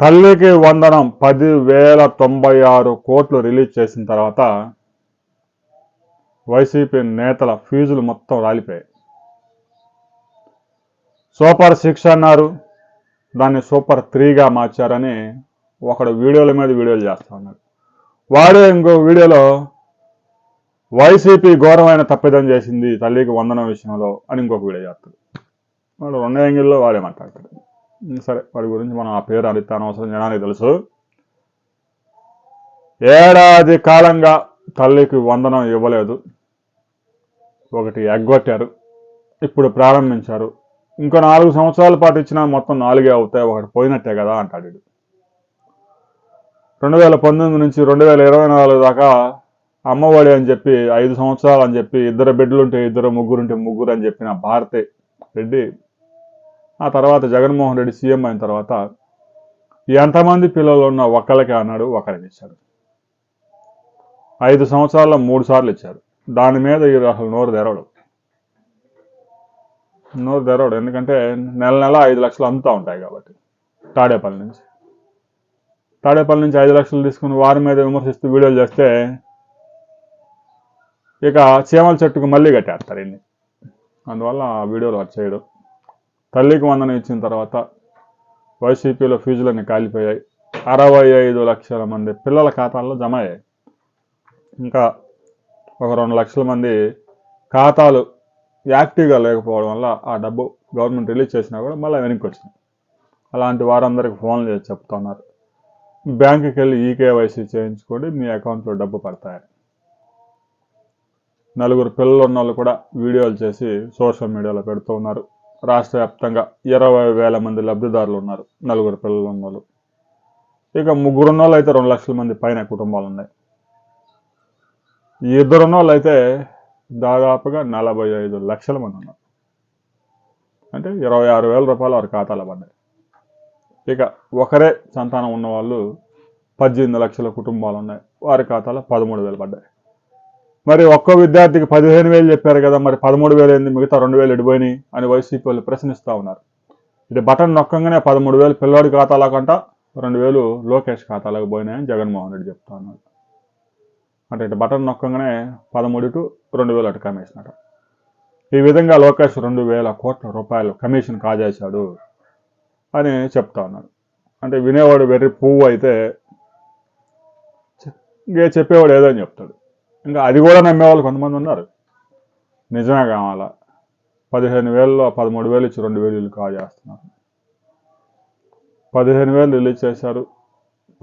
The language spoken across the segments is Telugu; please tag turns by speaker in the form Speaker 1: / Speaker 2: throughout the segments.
Speaker 1: తల్లికి వందనం పదివేల తొంభై ఆరు కోట్లు రిలీజ్ చేసిన తర్వాత వైసీపీ నేతల ఫీజులు మొత్తం రాలిపోయాయి. సూపర్ సిక్స్ అన్నారు. దాన్ని సూపర్ త్రీగా మార్చారని ఒకడు వీడియోల మీద వీడియోలు చేస్తా ఉన్నాడు. వాడే ఇంకో వీడియోలో వైసీపీ ఘోరమైన తప్పిదం చేసింది తల్లికి వందనం విషయంలో అని ఇంకొక వీడియో చేస్తాడు. వాడు రెండు యాంగిల్లో వాడే మాట్లాడతాడు. సరే వాడి గురించి మనం ఆ పేరు అడిగితే అనవసరం జనానికి తెలుసు. ఏడాది కాలంగా తల్లికి వందనం ఇవ్వలేదు. ఒకటి ఎగ్గొట్టారు. ఇప్పుడు ప్రారంభించారు. ఇంకో నాలుగు సంవత్సరాల పాటు ఇచ్చినా మొత్తం నాలుగే అవుతాయి ఒకటి పోయినట్టే కదా అంటాడు రెండు వేల పంతొమ్మిది నుంచి రెండు వేల ఇరవై నాలుగు దాకా అమ్మఒడి అని చెప్పి ఐదు సంవత్సరాలు అని చెప్పి ఇద్దరు బిడ్డలుంటే ఇద్దరు ముగ్గురుంటే ముగ్గురు అని చెప్పిన భారతి రెడ్డి ఆ తర్వాత జగన్మోహన్ రెడ్డి సీఎం అయిన తర్వాత ఎంతమంది పిల్లలు ఉన్న ఒక్కళ్ళకి అన్నాడు ఒకరికి ఇచ్చాడు. ఐదు సంవత్సరాల్లో మూడు సార్లు ఇచ్చారు. దాని మీద ఈ అసలు నోరు తెరవడు. నోరు తెరవడు. ఎందుకంటే నెల నెల ఐదు లక్షలు అమ్ముతూ ఉంటాయి కాబట్టి తాడేపల్లి నుంచి. తాడేపల్లి నుంచి ఐదు లక్షలు తీసుకుని వారి మీద విమర్శిస్తూ వీడియోలు చేస్తే ఇక చీమల చెట్టుకు మళ్ళీ కట్టేస్తారు ఇన్ని. అందువల్ల ఆ వీడియోలు అది చేయడం. తల్లికి వందనం ఇచ్చిన తర్వాత వైసీపీలో ఫీజులన్నీ కాలిపోయాయి. అరవై ఐదు లక్షల మంది పిల్లల ఖాతాల్లో జమ అయ్యాయి. ఇంకా ఒక రెండు లక్షల మంది ఖాతాలు యాక్టివ్గా లేకపోవడం వల్ల ఆ డబ్బు గవర్నమెంట్ రిలీజ్ చేసినా కూడా మళ్ళీ వెనక్కి వచ్చింది అలాంటి వారందరికి ఫోన్లు చేసి చెప్తున్నారు. బ్యాంకుకి వెళ్ళి ఈకేవైసీ చేయించుకోండి మీ అకౌంట్లో డబ్బు పడతాయి నలుగురు పిల్లలు ఉన్న వాళ్ళు కూడా వీడియోలు చేసి సోషల్ మీడియాలో పెడుతూ ఉన్నారు రాష్ట్ర వ్యాప్తంగా ఇరవై వేల మంది లబ్ధిదారులు ఉన్నారు నలుగురు పిల్లలు ఉన్న వాళ్ళు ఇక ముగ్గురు ఉన్న వాళ్ళు అయితే రెండు లక్షల మంది పైన కుటుంబాలు ఉన్నాయి. ఇద్దరున్న ఇద్దరు ఉన్న వాళ్ళు అయితే దాదాపుగా నలభై ఐదు లక్షల మంది ఉన్నారు. అంటే ఇరవై ఆరు వేల రూపాయలు వారి ఖాతాలో పడ్డాయి. ఇక ఒకరే సంతానం ఉన్నవాళ్ళు పద్దెనిమిది లక్షల కుటుంబాలు ఉన్నాయి. వారి ఖాతాలో పదమూడు వేలు పడ్డాయి. మరి ఒక్క విద్యార్థికి పదిహేను వేలు చెప్పారు కదా మరి పదమూడు వేలు ఏంది మిగతా రెండు వేలు ఎడిపోయినాయి అని వైసీపీ వాళ్ళు ప్రశ్నిస్తూ ఉన్నారు. ఇది బటన్ నొక్కంగానే పదమూడు వేలు పిల్లోడి ఖాతాలో కంట రెండు వేలు లోకేష్ ఖాతాలకు పోయినాయని జగన్మోహన్ రెడ్డి చెప్తా ఉన్నాడు అంటే ఇటు బటన్ నొక్కంగానే పదమూడు టు రెండు వేలు అటు కమిషన్ అట ఈ విధంగా లోకేష్ రెండు వేల కోట్ల రూపాయలు కమిషన్ కాజేశాడు అని చెప్తా ఉన్నాడు అంటే వినేవాడు వెర్రి పువ్వు అయితే చెప్పేవాడు ఏదో అని చెప్తాడు. ఇంకా అది కూడా నమ్మేవాళ్ళు కొంతమంది ఉన్నారు. నిజమే కావాలా? పదిహేను వేలలో పదమూడు వేలు ఇచ్చి రెండు వేలు వీళ్ళు చేస్తున్నారు. పదిహేను వేలు రిలీజ్ చేశారు.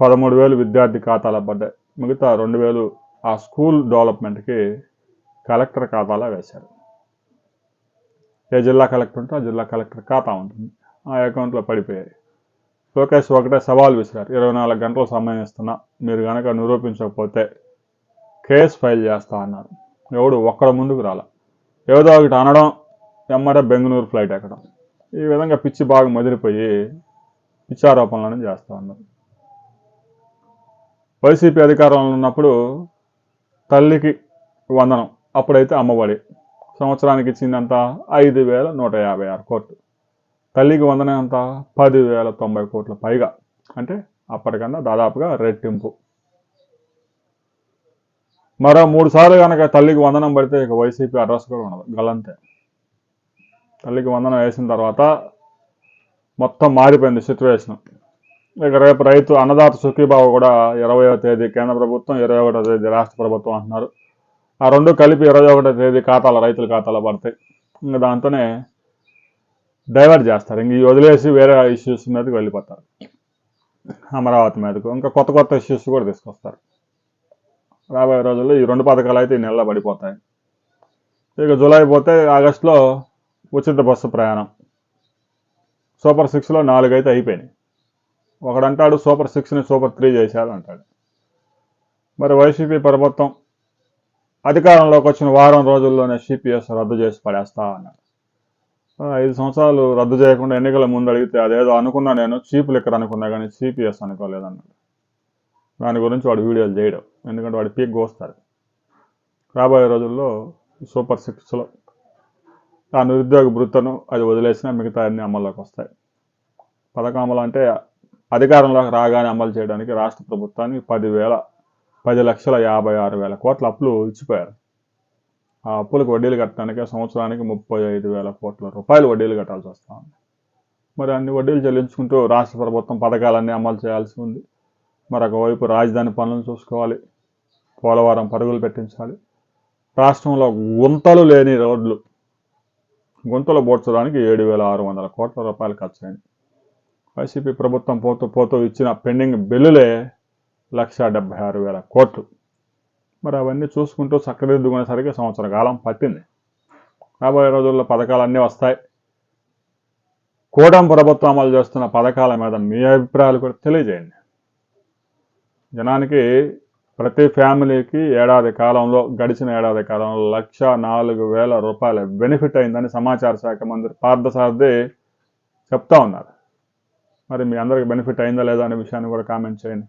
Speaker 1: పదమూడు వేలు విద్యార్థి ఖాతాలో పడ్డాయి. మిగతా రెండు వేలు ఆ స్కూల్ డెవలప్మెంట్కి కలెక్టర్ ఖాతాలో వేశారు. ఏ జిల్లా కలెక్టర్ ఉంటే ఆ జిల్లా కలెక్టర్ ఖాతా ఉంటుంది. ఆ అకౌంట్లో పడిపోయాయి. లోకేష్ ఒకటే సవాల్ విసిరారు. ఇరవై నాలుగు గంటలు సమయం ఇస్తున్నా. మీరు కనుక నిరూపించకపోతే కేసు ఫైల్ చేస్తా అన్నారు ఎవడు ఒక్కడ ముందుకు రాల. ఏదో ఒకటి అనడం ఎమ్మడే బెంగళూరు ఫ్లైట్ ఎక్కడం. ఈ విధంగా పిచ్చి బాగా ముదిరిపోయి పిచ్చారోపణలను చేస్తూ ఉన్నారు వైసీపీ అధికారంలో ఉన్నప్పుడు తల్లికి వందనం. అప్పుడైతే అమ్మఒడి. సంవత్సరానికి ఇచ్చిందంత ఐదు వేల నూట యాభై ఆరు కోట్లు. తల్లికి వందనం ఎంత? పదివేల తొంభై కోట్ల పైగా. అంటే అప్పటికన్నా దాదాపుగా రెట్టింపు. మరో మూడు సార్లు కనుక తల్లికి వందనం పడితే ఇక వైసీపీ అడ్రస్ కూడా ఉండదు గలంతే. తల్లికి వందనం వేసిన తర్వాత మొత్తం మారిపోయింది సిచ్యువేషన్ ఇక రేపు రైతు అన్నదాత సుఖీబాబు కూడా ఇరవయో తేదీ కేంద్ర ప్రభుత్వం ఇరవై ఒకటో తేదీ రాష్ట్ర ప్రభుత్వం అంటున్నారు. ఆ రెండు కలిపి ఇరవై ఒకటో తేదీ ఖాతాల రైతుల ఖాతాలో పడతాయి. ఇంకా దాంతోనే డైవర్ట్ చేస్తారు. ఇంక వదిలేసి వేరే ఇష్యూస్ మీదకి వెళ్ళిపోతారు. అమరావతి మీదకు. ఇంకా కొత్త కొత్త ఇష్యూస్ కూడా తీసుకొస్తారు. రాబోయే రోజుల్లో ఈ రెండు పథకాలు అయితే ఈ నెలలో పడిపోతాయి. ఇక జూలై పోతే ఆగస్టులో ఉచిత బస్సు ప్రయాణం. సూపర్ సిక్స్లో నాలుగు అయితే అయిపోయినాయి. ఒకడంటాడు సూపర్ సిక్స్ని సూపర్ త్రీ చేశాడు అంటాడు. మరి వైసీపీ ప్రభుత్వం అధికారంలోకి వచ్చిన వారం రోజుల్లోనే సిపిఎస్ రద్దు చేసి పడేస్తా అన్నాడు. ఐదు సంవత్సరాలు రద్దు చేయకుండా ఎన్నికల ముందు అడిగితే అదేదో అనుకున్నా నేను చీప్ లిక్కర్ అనుకున్నా కానీ సిపిఎస్ అనుకోలేదన్నాడు. దాని గురించి వాడు వీడియోలు చేయడం. ఎందుకంటే వాడు పీక్ కోస్తారు రాబోయే రోజుల్లో సూపర్ సిక్స్లో ఆ నిరుద్యోగ వృత్తను అది వదిలేసినా మిగతా అన్ని అమల్లోకి వస్తాయి. పథకం అమలు అంటే అధికారంలోకి రాగానే అమలు చేయడానికి రాష్ట్ర ప్రభుత్వానికి పదివేల పది లక్షల యాభై ఆరు వేల కోట్ల అప్పులు ఇచ్చిపోయారు. ఆ అప్పులకు వడ్డీలు కట్టడానికి సంవత్సరానికి ముప్పై ఐదు వేల కోట్ల రూపాయలు వడ్డీలు కట్టాల్సి వస్తుంది మరి అన్ని వడ్డీలు చెల్లించుకుంటూ రాష్ట్ర ప్రభుత్వం పథకాలన్నీ అమలు చేయాల్సి ఉంది. మరొక వైపు రాజధాని పనులను చూసుకోవాలి. పోలవరం పరుగులు పెట్టించాలి. రాష్ట్రంలో గుంతలు లేని రోడ్లు. గుంతలు పోడ్చడానికి ఏడు వేల ఆరు వందల కోట్ల రూపాయలు ఖర్చయింది వైసీపీ ప్రభుత్వం పోతూ పోతూ ఇచ్చిన పెండింగ్ బిల్లులే లక్ష డెబ్బై ఆరు వేల కోట్లు. మరి అవన్నీ చూసుకుంటూ చక్కదిద్దుకునేసరికి సంవత్సర కాలం పట్టింది. రాబోయే రోజుల్లో పథకాలు అన్నీ వస్తాయి. కూటమి ప్రభుత్వం అమలు చేస్తున్న పథకాల మీద మీ అభిప్రాయాలు కూడా తెలియజేయండి. జనానికి ప్రతి ఫ్యామిలీకి ఏడాది కాలంలో గడిచిన ఏడాది కాలంలో లక్ష నాలుగు వేల రూపాయల బెనిఫిట్ అయిందని సమాచార శాఖ మంత్రి పార్థసారథి చెప్తా ఉన్నారు. మరి మీ అందరికి బెనిఫిట్ అయిందా లేదా అనే విషయాన్ని కూడా కామెంట్ చేయండి.